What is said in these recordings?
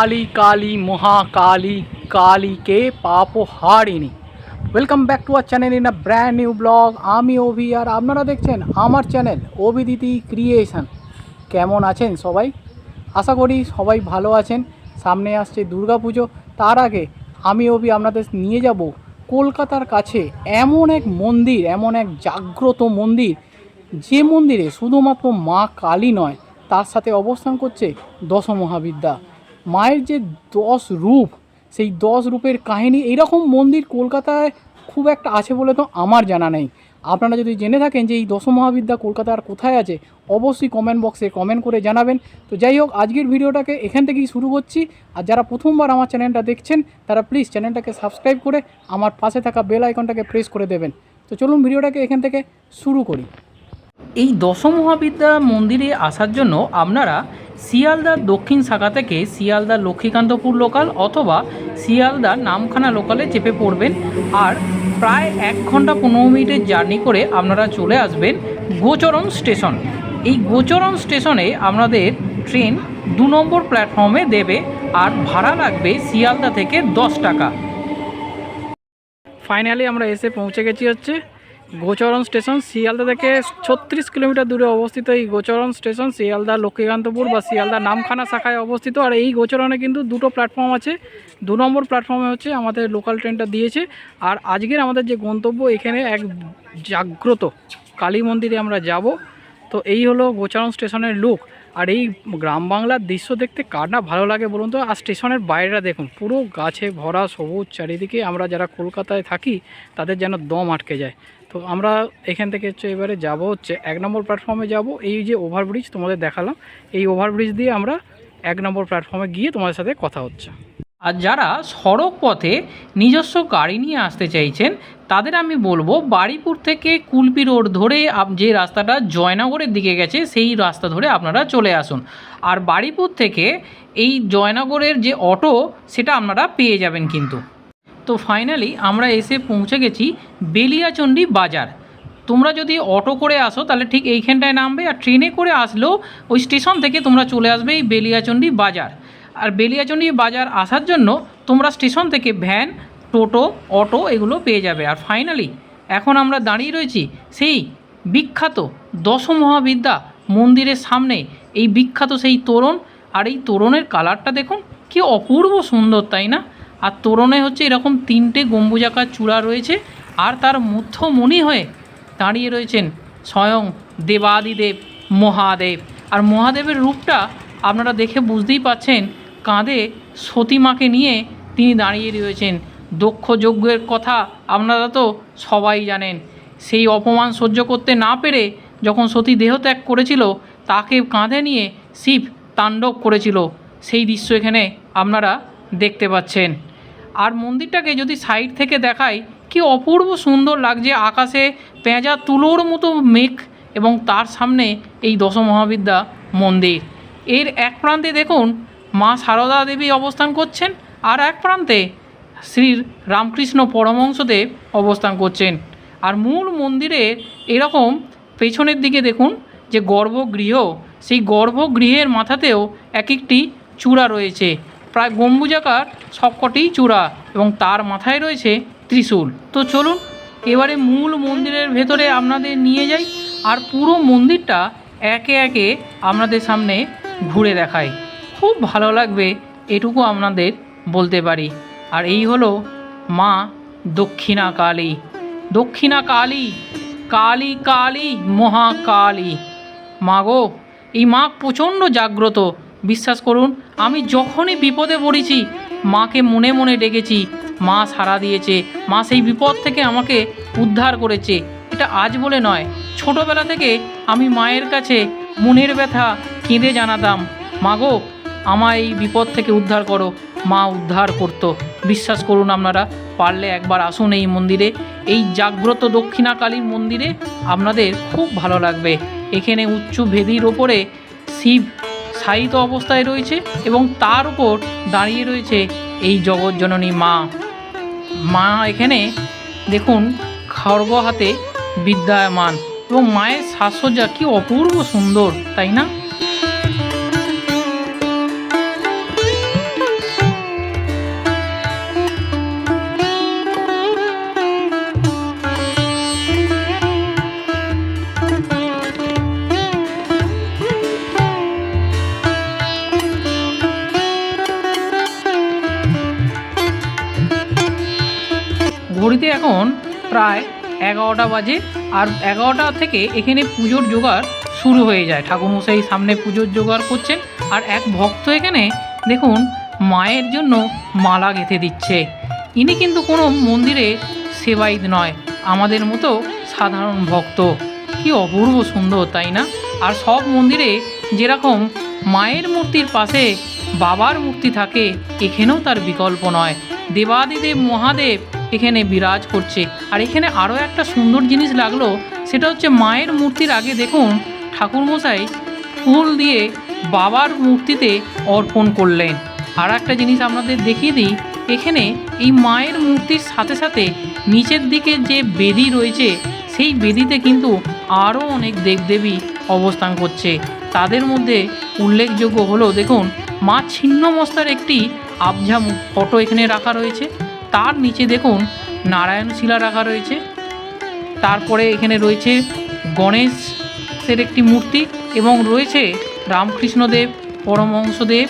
কালী কালী মহাকালী কালীকে পাপহারিণী welcome back to our channel in a brand new blog আমি অভি আর আপনারা দেখছেন আমার চ্যানেল অভিদিতি ক্রিয়েশন কেমন আছেন সবাই আশা করি সবাই ভালো আছেন সামনে আসছে দুর্গাপুজো তার আগে আমি অভি আপনাদের নিয়ে যাব কলকাতার কাছে এমন এক মন্দির এমন এক জাগ্রত মন্দির যে মন্দিরে শুধুমাত্র মা কালী নয় তার সাথে অবস্থান করছে দশ মহাবিদ্যা মায়ের যে দশ রূপ, সেই দশ রূপের কাহিনী এইরকম মন্দির কলকাতায় খুব একটা আছে বলে তো আমার জানা নেই। আপনারা যদি জেনে থাকেন যে এই দশ মহাবিদ্যা কলকাতার কোথায় আছে, অবশ্যই কমেন্ট বক্সে কমেন্ট করে জানাবেন। তো যাই হোক, আজকের ভিডিওটাকে এখান থেকেই শুরু করছি। আর যারা প্রথমবার আমার চ্যানেলটা দেখছেন, তারা প্লিজ চ্যানেলটাকে সাবস্ক্রাইব করে আমার পাশে থাকা বেল আইকনটাকে প্রেস করে দেবেন। তো চলুন ভিডিওটাকে এখান থেকে শুরু করি। এই দশ মহাবিদ্যা মন্দিরে আসার জন্য আপনারা শিয়ালদার দক্ষিণ শাখা থেকে শিয়ালদা লক্ষ্মীকান্তপুর লোকাল অথবা শিয়ালদার নামখানা লোকালে চেপে পড়বেন আর প্রায় এক ঘণ্টা পনেরো মিনিটের জার্নি করে আপনারা চলে আসবেন গোচরণ স্টেশন। এই গোচরণ স্টেশনে আপনাদের ট্রেন দু নম্বর প্ল্যাটফর্মে দেবে আর ভাড়া লাগবে শিয়ালদা থেকে দশ টাকা। ফাইনালি আমরা এসে পৌঁছে গেছি হচ্ছে গোচরণ স্টেশন, শিয়ালদা থেকে ছত্রিশ কিলোমিটার দূরে অবস্থিত এই গোচরণ স্টেশন, শিয়ালদা, লক্ষ্মীকান্তপুর বা শিয়ালদা নামখানা শাখায় অবস্থিত। আর এই গোচরণে কিন্তু দুটো প্ল্যাটফর্ম আছে। দু নম্বর প্ল্যাটফর্মে হচ্ছে আমাদের লোকাল ট্রেনটা দিয়েছে। আর আজকের আমাদের যে গন্তব্য, এখানে এক জাগ্রত কালী মন্দিরে আমরা যাব। তো এই হলো গোচরণ স্টেশনের লুক আর এই গ্রাম বাংলার দৃশ্য দেখতে কার না ভালো লাগে বলুন তো? আর স্টেশনের বাইরেটা দেখুন, পুরো গাছে ভরা সবুজ চারিদিকে। আমরা যারা কলকাতায় থাকি, তাদের যেন দম আটকে যায়। তো আমরা এখান থেকে হচ্ছে এবারে যাব হচ্ছে এক নম্বর প্ল্যাটফর্মে যাব। এই যে ওভারব্রিজ তোমাদের দেখালাম, এই ওভারব্রিজ দিয়ে আমরা এক নম্বর প্ল্যাটফর্মে গিয়ে তোমাদের সাথে কথা হচ্ছে। আর যারা সড়ক পথে নিজস্ব গাড়ি নিয়ে আসতে চাইছেন, তাদের আমি বলব বাড়িপুর থেকে কুলপি রোড ধরে যে রাস্তাটা জয়নগরের দিকে গেছে, সেই রাস্তা ধরে আপনারা চলে আসুন। আর বাড়িপুর থেকে এই জয়নগরের যে অটো, সেটা আপনারা পেয়ে যাবেন কিন্তু। তো ফাইনালি আমরা এসে পৌঁছে গেছি বেলিয়াচণ্ডী বাজার। তোমরা যদি অটো করে আসো, তাহলে ঠিক এইখানটায় নামবে আর ট্রেনে করে আসলেও ওই স্টেশন থেকে তোমরা চলে আসবে এই বেলিয়াচণ্ডী বাজার। আর বেলিয়াচণ্ডী বাজার আসার জন্য তোমরা স্টেশন থেকে ভ্যান টোটো অটো এগুলো পেয়ে যাবে। আর ফাইনালি এখন আমরা দাঁড়িয়ে রয়েছি সেই বিখ্যাত দশ মহাবিদ্যা মন্দিরের সামনে। এই বিখ্যাত সেই তোরণ, আর এই তোরণের কালারটা দেখুন, কি অপূর্ব সুন্দর, তাই না? আর তোরণে হচ্ছে এরকম তিনটে গম্বুজাকার চূড়া রয়েছে আর তার মধ্যমণি হয়ে দাঁড়িয়ে রয়েছেন স্বয়ং দেবাদিদেব, মহাদেব। আর মহাদেবের রূপটা আপনারা দেখে বুঝতেই পাচ্ছেন, কাঁধে সতীমাকে নিয়ে তিনি দাঁড়িয়ে রয়েছেন। দক্ষ যজ্ঞের কথা আপনারা তো সবাই জানেন। সেই অপমান সহ্য করতে না পেরে যখন সতী দেহত্যাগ করেছিল, তাকে কাঁধে নিয়ে শিব তাণ্ডব করেছিল। সেই দৃশ্য এখানে আপনারা দেখতে পাচ্ছেন। আর মন্দিরটাকে যদি সাইড থেকে দেখাই, কি অপূর্ব সুন্দর লাগছে আকাশে পেঁজা তুলোর মতো মেঘ এবং তার সামনে এই দশ মহাবিদ্যা মন্দির। এর এক প্রান্তে দেখুন, মা সারদা দেবী অবস্থান করছেন আর এক প্রান্তে শ্রী রামকৃষ্ণ পরমহংসদেব অবস্থান করছেন। আর মূল মন্দিরের এরকম পেছনের দিকে দেখুন যে গর্ভগৃহ, সেই গর্ভগৃহের মাথাতেও এক একটি চূড়া রয়েছে। প্রায় গম্বুজাকার সবকটি চূড়া এবং তার মাথায় রয়েছে ত্রিশূল। তো চলুন, এবারে মূল মন্দিরের ভেতরে আপনাদের নিয়ে যাই আর পুরো মন্দিরটা একে একে আপনাদের সামনে ঘুরে দেখাই। খুব ভালো লাগবে এটুকু আপনাদের বলতে পারি। আর এই হলো মা দক্ষিণা কালী দক্ষিণা কালী কালী কালী মহাকালী। মা গো এই মা প্রচণ্ড জাগ্রত বিশ্বাস করুন, আমি যখনই বিপদে পড়েছি, মাকে মনে মনে ডেকেছি, মা সাড়া দিয়েছে, মা সেই বিপদ থেকে আমাকে উদ্ধার করেছে। এটা আজ বলে নয়, ছোটোবেলা থেকে আমি মায়ের কাছে মনের ব্যথা কেঁদে জানাতাম, মা গো, আমায় এই বিপদ থেকে উদ্ধার করো, মা উদ্ধার করতো। বিশ্বাস করুন আপনারা, পারলে একবার আসুন এই মন্দিরে, এই জাগ্রত দক্ষিণাকালীর মন্দিরে আপনাদের খুব ভালো লাগবে। এখানে উচ্চ ভেদির ওপরে শিব শায়িত অবস্থায় রয়েছে এবং তার উপর দাঁড়িয়ে রয়েছে এই জগৎজননী মা। মা এখানে দেখুন খড়গ হাতে বিদ্যায়মান এবং মায়ের সাজসজ্জা কি অপূর্ব সুন্দর, তাই না? ঘড়িতে এখন প্রায় এগারোটা বাজে আর এগারোটা থেকে এখানে পুজোর জোগাড় শুরু হয়ে যায়। ঠাকুরমশাই সামনে পুজোর জোগাড় করছেন আর এক ভক্ত এখানে দেখুন মায়ের জন্য মালা গেঁথে দিচ্ছে। ইনি কিন্তু কোনো মন্দিরে সেবাইত নয়, আমাদের মতো সাধারণ ভক্ত। কি অপূর্ব সুন্দর, তাই না? আর সব মন্দিরে যেরকম মায়ের মূর্তির পাশে বাবার মূর্তি থাকে, এখানেও তার বিকল্প নয়। দেবাদিদেব মহাদেব এখানে বিরাজ করছে। আর এখানে আরও একটা সুন্দর জিনিস লাগল, সেটা হচ্ছে মায়ের মূর্তির আগে দেখুন, ঠাকুরমশাই ফুল দিয়ে বাবার মূর্তিতে অর্পণ করলেন। আর একটা জিনিস আপনাদের দেখিয়ে দিই, এখানে এই মায়ের মূর্তির সাথে সাথে নিচের দিকে যে বেদি রয়েছে, সেই বেদিতে কিন্তু আরও অনেক দেবদেবী অবস্থান করছে। তাদের মধ্যে উল্লেখযোগ্য হলো, দেখুন, মা ছিন্নমস্তার একটি আবঝা ফটো এখানে রাখা রয়েছে। তার নিচে দেখুন নারায়ণ শিলা রাখা রয়েছে। তারপরে এখানে রয়েছে গণেশের একটি মূর্তি এবং রয়েছে রামকৃষ্ণদেব, পরমহংসদেব,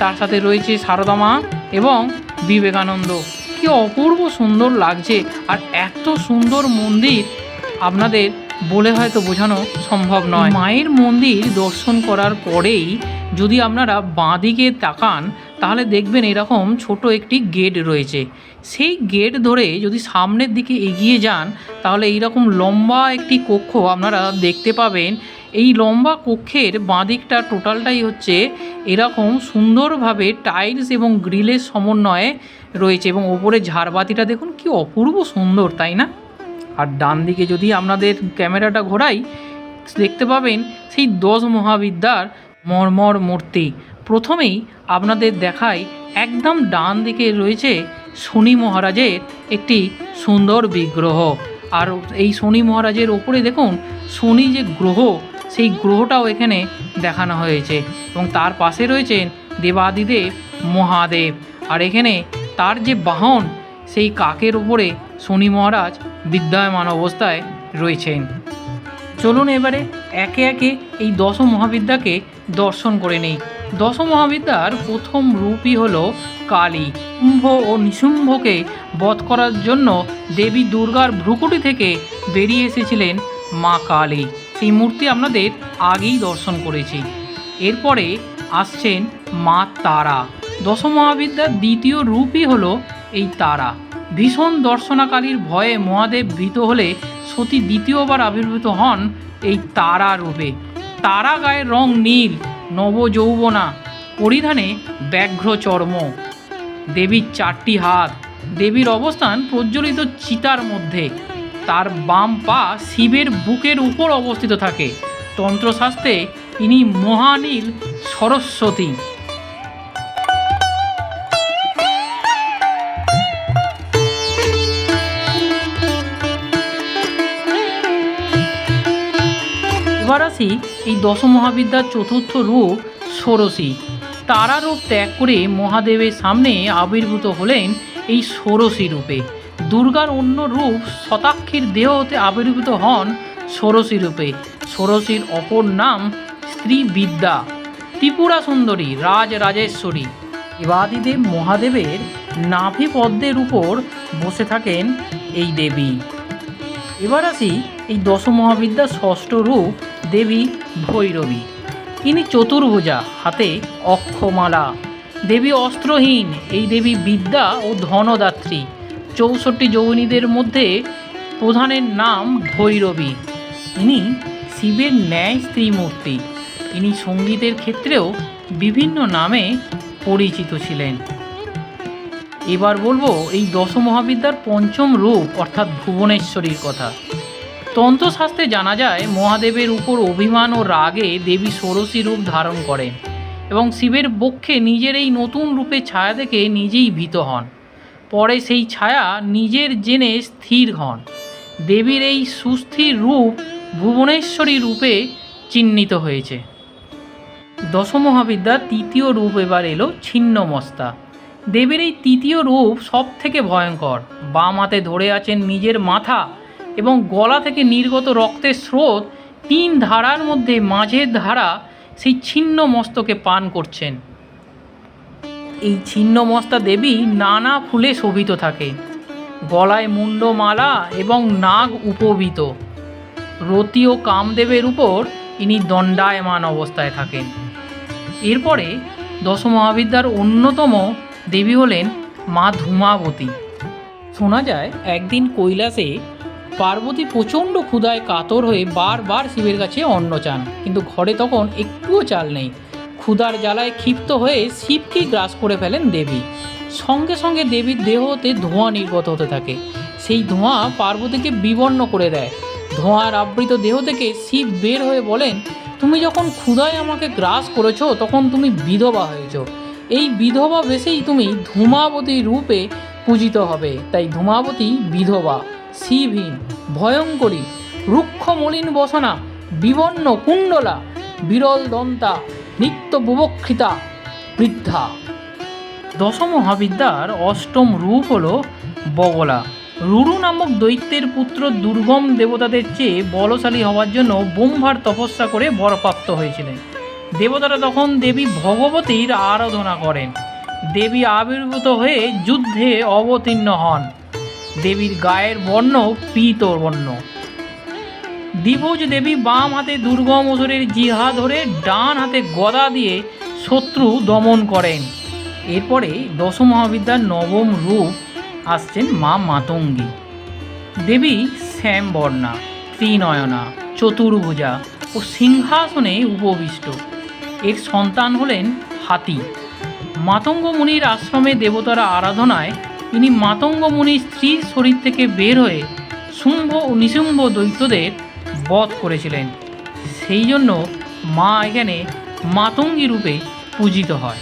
তার সাথে রয়েছে সারদা মা এবং বিবেকানন্দ। কি অপূর্ব সুন্দর লাগছে আর এত সুন্দর মন্দির আপনাদের বলে হয়তো বোঝানো সম্ভব নয়। মায়ের মন্দির দর্শন করার পরেই যদি আপনারা বাঁদিকে তাকান তাহলে দেখবেন এরকম ছোট একটি গেট রয়েছে। সেই গেট ধরে যদি সামনের দিকে এগিয়ে যান, তাহলে এইরকম লম্বা একটি কক্ষ আপনারা দেখতে পাবেন। এই লম্বা কক্ষের বাঁদিকটা টোটালটাই হচ্ছে এরকম সুন্দরভাবে টাইলস এবং গ্রিলের সমন্বয়ে রয়েছে এবং ওপরে ঝাড়বাতিটা দেখুন কি অপূর্ব সুন্দর, তাই না? আর ডান দিকে যদি আপনাদের ক্যামেরাটা ঘোরাই, দেখতে পাবেন সেই দশ মহাবিদ্যার মর্মর মূর্তি। প্রথমেই আপনাদের দেখায় একদম ডান দিকে রয়েছে শনি মহারাজের একটি সুন্দর বিগ্রহ। আর এই শনি মহারাজের ওপরে দেখুন, শনি যে গ্রহ, সেই গ্রহটাও এখানে দেখানো হয়েছে। এবং তার পাশে রয়েছেন দেবাদিদেব মহাদেব। আর এখানে তার যে বাহন, সেই কাকের ওপরে শনি মহারাজ বিদ্যায়মান অবস্থায় রয়েছেন। চলুন এবারে একে একে এই দশ মহাবিদ্যাকে দর্শন করে নেই। দশ মহাবিদ্যার প্রথম রূপই হল কালী। কুম্ভ ও নিশুম্ভকে বধ করার জন্য দেবী দুর্গার ভ্রুকুটি থেকে বেরিয়ে এসেছিলেন মা কালী। সেই মূর্তি আপনাদের আগেই দর্শন করেছি। এরপরে আসছেন মা তারা। দশ মহাবিদ্যার দ্বিতীয় রূপই হলো এই তারা। ভীষণ দর্শনাকালীর ভয়ে মহাদেব ভীত হলে সতী দ্বিতীয়বার আবির্ভূত হন এই তারা রূপে। তারা গায়ের রং নীল নব যৌবনা পরিধানে ব্যাঘ্র চর্ম। দেবীর চারটি হাত, দেবীর অবস্থান প্রজ্বলিত চিতার মধ্যে। তার বাম পা শিবের বুকের উপর অবস্থিত থাকে। তন্ত্রশাস্ত্রে ইনি মহানীল সরস্বতী। আসি এই দশ মহাবিদ্যার চতুর্থ রূপ ষোড়শী। তারা রূপ ত্যাগ করে মহাদেবের সামনে আবির্ভূত হলেন এই ষোড়শী রূপে। দুর্গার অন্য রূপ শতাক্ষীর দেহ হতে আবির্ভূত হন ষোড়শী রূপে। ষোড়শীর অপর নাম স্ত্রী বিদ্যা। ত্রিপুরা সুন্দরী রাজ রাজেশ্বরী দেবাদিদেব মহাদেবের নাভি পদ্মের উপর বসে থাকেন এই দেবী। এবার আসি এই দশ মহাবিদ্যার ষষ্ঠ রূপ দেবী ভৈরবী। ইনি চতুর্ভুজা, হাতে অক্ষমালা। দেবী অস্ত্রহীন, এই দেবী বিদ্যা ও ধনদাত্রী। চৌষট্টি যৌবনীদের মধ্যে প্রধানের নাম ভৈরবী। ইনি শিবের ন্যায় স্ত্রীমূর্তি। ইনি সঙ্গীতের ক্ষেত্রেও বিভিন্ন নামে পরিচিত ছিলেন। এবার বলব এই দশ মহাবিদ্যার পঞ্চম রূপ, অর্থাৎ ভুবনেশ্বরীর কথা। তন্ত্রশাস্ত্রে জানা যায়, মহাদেবের উপর অভিমান ও রাগে দেবী ষোড়শী রূপ ধারণ করেন এবং শিবের বক্ষে নিজের এই নতুন রূপে ছায়া দেখে নিজেই ভীত হন। পরে সেই ছায়া নিজের জেনে স্থির হন। দেবীর এই সুস্থির রূপ ভুবনেশ্বরী রূপে চিহ্নিত হয়েছে। দশমহাবিদ্যার তৃতীয় রূপ এবার এলো ছিন্নমস্তা। দেবীর এই তৃতীয় রূপ সব থেকে ভয়ঙ্কর। বাম হাতে ধরে আছেন নিজের মাথা এবং গলা থেকে নির্গত রক্তের স্রোত তিন ধারার মধ্যে মাঝের ধারা সেই ছিন্ন মস্তকে পান করছেন। এই ছিন্ন মস্তা দেবী নানা ফুলে শোভিত থাকে। গলায় মুন্ডমালা এবং নাগ উপবিত। রতি ও কামদেবের উপর ইনি দণ্ডায়মান অবস্থায় থাকেন। এরপরে দশমহাবিদ্যার অন্যতম দেবী হলেন মা ধূমাবতী। শোনা যায়, একদিন কৈলাসে পার্বতী প্রচণ্ড ক্ষুধায় কাতর হয়ে বারবার শিবের কাছে অন্ন চান। কিন্তু ঘরে তখন একটুও চাল নেই। ক্ষুধার জ্বালায় ক্ষিপ্ত হয়ে শিবকে গ্রাস করে ফেলেন দেবী। সঙ্গে সঙ্গে দেবীর দেহ হতে ধোঁয়া নির্গত হতে থাকে। সেই ধোঁয়া পার্বতীকে বিবর্ণ করে দেয়। ধোঁয়ার আবৃত দেহ থেকে শিব বের হয়ে বলেন, তুমি যখন ক্ষুধায় আমাকে গ্রাস করেছ, তখন তুমি বিধবা হয়েছ। এই বিধবা বেশেই তুমি ধূমাবতী রূপে পূজিত হবে। তাই ধূমাবতী বিধবা। শিবহীন ভয়ঙ্করী রুক্ষ মলিন বসনা, বিবর্ণ কুণ্ডলা, বিরল দন্তা, নিত্য বুভক্ষিতা, বৃদ্ধা। দশম মহাবিদ্যার অষ্টম রূপ হল বগলা। রুরু নামক দৈত্যের পুত্র দুর্গম দেবতাদের চেয়ে বলশালী হওয়ার জন্য ব্রহ্মার তপস্যা করে বরপ্রাপ্ত হয়েছিলেন। দেবতারা তখন দেবী ভগবতীর আরাধনা করেন। দেবী আবির্ভূত হয়ে যুদ্ধে অবতীর্ণ হন। দেবীর গায়ের বর্ণ পীত বর্ণ। দ্বিভুজ দেবী বাম হাতে দুর্গম অসুরের জিহা ধরে ডান হাতে গদা দিয়ে শত্রু দমন করেন। এরপরে দশম মহাবিদ্যার নবম রূপ আসছেন মা মাতঙ্গী। দেবী শ্যামবর্ণা ত্রিনয়না, চতুর্ভুজা ও সিংহাসনে উপবিষ্ট। এর সন্তান হলেন হাতি। মাতঙ্গ মুনির আশ্রমে দেবতারা আরাধনায় ইনি মাতঙ্গ মুনির স্ত্রীর শরীর থেকে বের হয়ে শুম্ভ ও নিশুম্ভ দৈত্যদের বধ করেছিলেন। সেই জন্য মা এখানে মাতঙ্গী রূপে পূজিত হয়।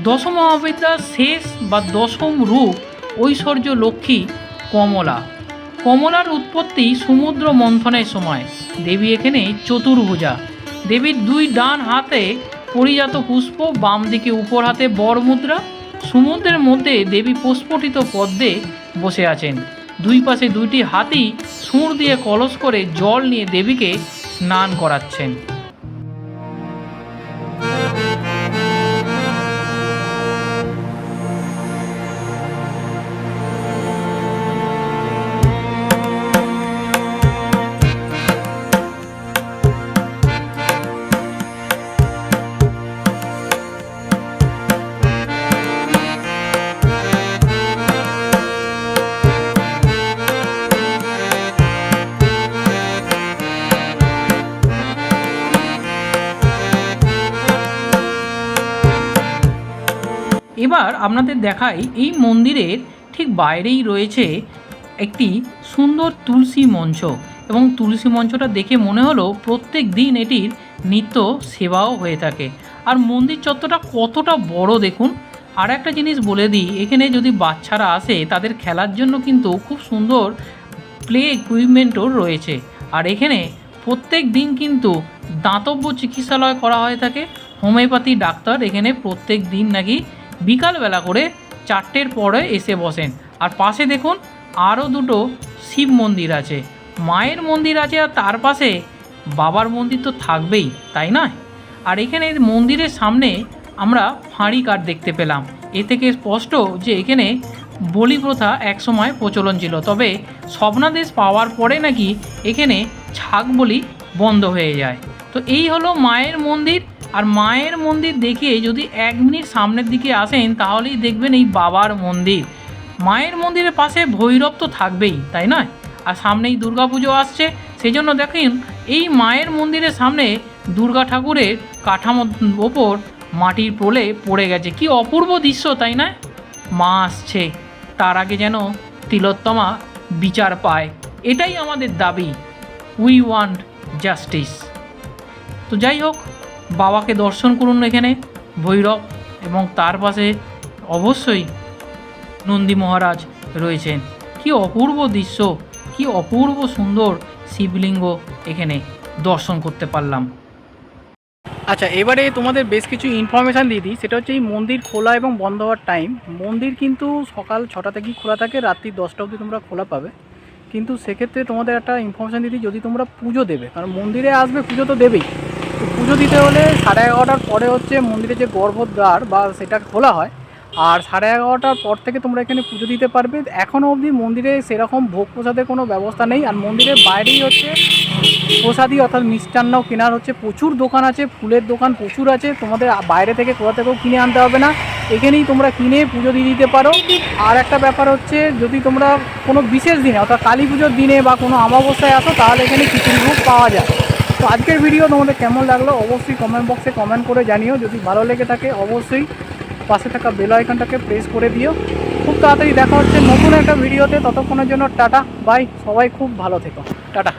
দশম মহাবিদ্যার শেষ বা দশম রূপ ঐশ্বর্য লক্ষ্মী কমলা। কমলার উৎপত্তি সমুদ্র মন্থনের সময়। দেবী এখানে চতুর্ভুজা। দেবীর দুই ডান হাতে পরিজাত পুষ্প বাম দিকে উপর হাতে বর মুদ্রা সমুদ্রের মধ্যে দেবী প্রস্ফুটিত পদ্মে বসে আছেন। দুই পাশে দুইটি হাতি সুর দিয়ে কলস করে জল নিয়ে দেবীকে স্নান করাচ্ছেন। এবার আপনাদের দেখাই এই মন্দিরের ঠিক বাইরেই রয়েছে একটি সুন্দর তুলসী মঞ্চ এবং তুলসী মঞ্চটা দেখে মনে হলো প্রত্যেক দিন এটির নিত্য সেবাও হয়ে থাকে। আর মন্দির চত্বরটা কতটা বড় দেখুন। আর একটা জিনিস বলে দিই, এখানে যদি বাচ্চারা আসে, তাদের খেলার জন্য কিন্তু খুব সুন্দর প্লে ইকুইপমেন্টও রয়েছে। আর এখানে প্রত্যেক দিন কিন্তু দাতব্য চিকিৎসালয় করা হয়ে থাকে। হোমিওপ্যাথি ডাক্তার এখানে প্রত্যেক দিন নাকি বিকালবেলা করে চারটের পরে এসে বসেন। আর পাশে দেখুন আরও দুটো শিব মন্দির আছে। মায়ের মন্দির আছে আর তার পাশে বাবার মন্দির তো থাকবেই, তাই না আর এখানে মন্দিরের সামনে আমরা ফাঁড়ি কাঠ দেখতে পেলাম। এ থেকে স্পষ্ট যে এখানে বলি প্রথা একসময় প্রচলন ছিল। তবে স্বপ্নাদেশ পাওয়ার পরে নাকি এখানে ছাগ বলি বন্ধ হয়ে যায়। তো এই হলো মায়ের মন্দির। আর মায়ের মন্দির দেখে যদি এক মিনিট সামনের দিকে আসেন, তাহলেই দেখবেন এই বাবার মন্দির। মায়ের মন্দিরের পাশে ভৈরব তো থাকবেই, তাই নয়? আর সামনেই দুর্গাপুজো আসছে সেই জন্য দেখেন এই মায়ের মন্দিরের সামনে দুর্গা ঠাকুরের কাঠামোর ওপর মাটির প্রলে পড়ে গেছে। কি অপূর্ব দৃশ্য, তাই না মা আসছে, তার আগে যেন তিলোত্তমা বিচার পায়। এটাই আমাদের দাবি। উই ওয়ান্ট জাস্টিস তো যাই হোক বাবাকে দর্শন করুন এখানে, ভৈরব এবং তার পাশে অবশ্যই নন্দী মহারাজ রয়েছেন। কি অপূর্ব দৃশ্য, কি অপূর্ব সুন্দর শিবলিঙ্গ এখানে দর্শন করতে পারলাম। আচ্ছা এবারে তোমাদের বেশ কিছু ইনফরমেশান দিয়ে দিই। সেটা হচ্ছে এই মন্দির খোলা এবং বন্ধ হওয়ার টাইম মন্দির কিন্তু সকাল ছটা থেকেই খোলা থাকে, রাত্রি দশটা অবধি তোমরা খোলা পাবে। কিন্তু সেক্ষেত্রে তোমাদের একটা ইনফরমেশান দিই, যদি তোমরা পুজো দেবে, কারণ মন্দিরে আসবে পুজো তো দেবেই। পুজো দিতে হলে সাড়ে এগারোটার পরে হচ্ছে মন্দিরে যে গর্ভদ্বার বা সেটা খোলা হয়। আর সাড়ে এগারোটার পর থেকে তোমরা এখানে পুজো দিতে পারবে। এখনও অবধি মন্দিরে সেরকম ভোগ প্রসাদের কোনো ব্যবস্থা নেই। আর মন্দিরের বাইরেই হচ্ছে প্রসাদী অর্থাৎ মিষ্টান্ন কেনার হচ্ছে প্রচুর দোকান আছে, ফুলের দোকান প্রচুর আছে। তোমাদের বাইরে থেকে কোথা থেকেও কিনে আনতে হবে না। এখানেই তোমরা কিনে পুজো দিয়ে দিতে পারো। আর একটা ব্যাপার হচ্ছে, যদি তোমরা কোনো বিশেষ দিনে, অর্থাৎ কালী পুজোর দিনে বা কোনো অমাবস্যায় আসো, তাহলে এখানে খিচুড়ি ভোগ পাওয়া যায়। আজকের ভিডিও তোমাদের কেমন লাগল? অবশ্যই কমেন্ট বক্সে কমেন্ট করে জানিও। যদি ভালো লেগে থাকে, অবশ্যই পাশে থাকা বেল আইকনটাকে প্রেস করে দিও। খুব তাড়াতাড়ি দেখা হচ্ছে নতুন একটা ভিডিওতে ততক্ষণের জন্য টাটা। বাই সবাই খুব ভালো থেকো। টাটা।